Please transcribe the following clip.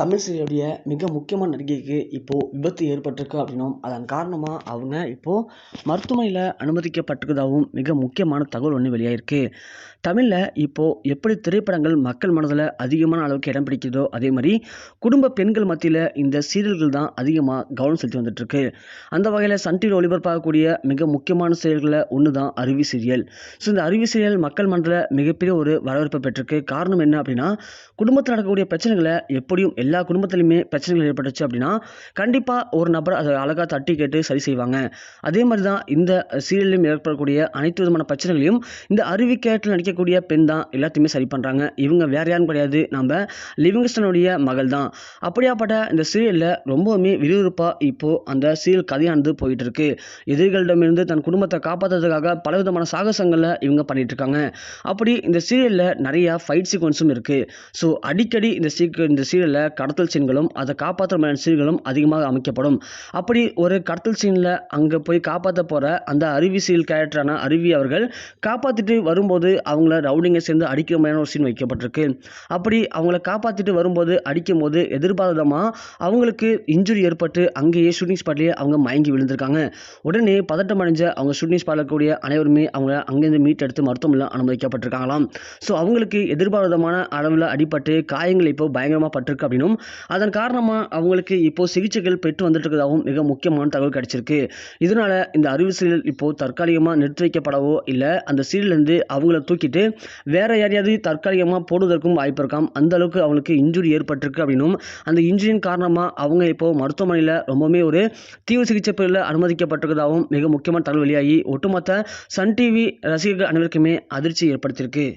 தமிழ் சீரியலுடைய மிக முக்கியமான நடிகைக்கு இப்போது விபத்து ஏற்பட்டிருக்கு அப்படின்னும் அதன் காரணமாக அவங்க இப்போது மருத்துவமனையில் அனுமதிக்கப்பட்டிருக்கதாகவும் மிக முக்கியமான தகவல் ஒன்று வெளியாயிருக்கு. தமிழில் இப்போது எப்படி திரைப்படங்கள் மக்கள் மனதில் அதிகமான அளவுக்கு இடம் பிடிக்குதோ அதே மாதிரி குடும்ப பெண்கள் மத்தியில் இந்த சீரியல்கள் தான் அதிகமாக கவனம் செலுத்தி வந்துட்டுருக்கு. அந்த வகையில் சன் டிவியில் ஒளிபரப்பாகக்கூடிய மிக முக்கியமான சீரியல்களில் ஒன்று தான் அருவி சீரியல். ஸோ இந்த அருவி சீரியல் மக்கள் மனதில் மிகப்பெரிய ஒரு வரவேற்பை பெற்றிருக்கு. காரணம் என்ன அப்படின்னா குடும்பத்தில் நடக்கக்கூடிய பிரச்சனைகளை எப்படியும் எல்லா எல்லா குடும்பத்துலையுமே பிரச்சனைகள் ஏற்பட்டுச்சு அப்படின்னா கண்டிப்பாக ஒரு நபர் அதை அழகாக தட்டி கேட்டு சரி செய்வாங்க. அதே மாதிரி தான் இந்த சீரியல்லையும் ஏற்படக்கூடிய அனைத்து விதமான பிரச்சனைகளையும் இந்த அருவி கேட்டில் நடிக்கக்கூடிய பெண் தான் எல்லாத்தையுமே சரி பண்ணுறாங்க இவங்க வேற யாரும் கிடையாது. நம்ம லிவிங்ஸ்டனுடைய மகள் தான். அப்படியாப்பட்ட இந்த சீரியலில் ரொம்பவுமே விறுவிறுப்பாக இப்போது அந்த சீரியல் கதையானது போயிட்டு இருக்கு எதிரிகளிடமிருந்து தன் குடும்பத்தை காப்பாற்றுறதுக்காக பலவிதமான சாகசங்களை இவங்க பண்ணிட்டு இருக்காங்க அப்படி இந்த சீரியலில் நிறையா ஃபைட் சீக்வன்ஸும் இருக்குது ஸோ அடிக்கடி இந்த சீக் இந்த சீரியலில் கடத்தல் சீன்களும் அதை காப்பாற்றுற மாதிரியான சீன்களும் அதிகமாக அமைக்கப்படும். அப்படி ஒரு கடத்தல் சீனில் அங்கே போய் காப்பாற்ற போகிற அந்த அருவி சீல் கேரக்டரான அருவி அவர்கள் காப்பாற்றிட்டு வரும்போது அவங்கள ரவுடிங்க சேர்ந்து அடிக்கிற மாதிரியான ஒரு சீன் வைக்கப்பட்டிருக்கு. அப்படி அவங்கள காப்பாற்றிட்டு வரும்போது அடிக்கும் போது எதிர்பாராதமாக அவங்களுக்கு இன்ஜுரி ஏற்பட்டு அங்கேயே ஷூட்டிங் ஸ்பாட்லேயே அவங்க மயங்கி விழுந்திருக்காங்க. உடனே பதட்டம் அடைஞ்ச அவங்க ஷூட்டிங் ஸ்பாட்டில் கூடிய அனைவருமே அவங்க அங்கேருந்து மீட் எடுத்து மருத்துவமனையில் அனுமதிக்கப்பட்டிருக்காங்களாம். ஸோ அவங்களுக்கு எதிர்பாராதமான அளவில் அடிபட்டு காயங்கள் இப்போ பயங்கரமாக பட்டிருக்கு அப்படின்னும் அதன் காரணமாக அவங்களுக்கு இப்போ சிகிச்சைகள் பெற்று வந்துட்டு இருக்கிறதாகவும் மிக முக்கியமான தகவல் கிடைச்சிருக்கு. இதனால் இந்த அறிவு சீரியல் இப்போது தற்காலிகமாக நிறுத்தி வைக்கப்படவோ இல்லை அந்த சீரியல்லேருந்து அவங்கள தூக்கிட்டு வேற யாரையாவது தற்காலிகமாக போடுவதற்கும் வாய்ப்பு இருக்காம். அந்த அளவுக்கு அவங்களுக்கு இன்ஜுரி ஏற்பட்டிருக்கு அப்படின்னும் அந்த இன்ஜுரியின் காரணமாக அவங்க இப்போது மருத்துவமனையில் ரொம்பவுமே ஒரு தீவிர சிகிச்சை பிரிவில் அனுமதிக்கப்பட்டிருக்கிறதாகவும் மிக முக்கியமான தகவல் வெளியாகி ஒட்டுமொத்த சன் டிவி ரசிகர்கள் அனைவருக்குமே அதிர்ச்சி ஏற்படுத்தியிருக்கு.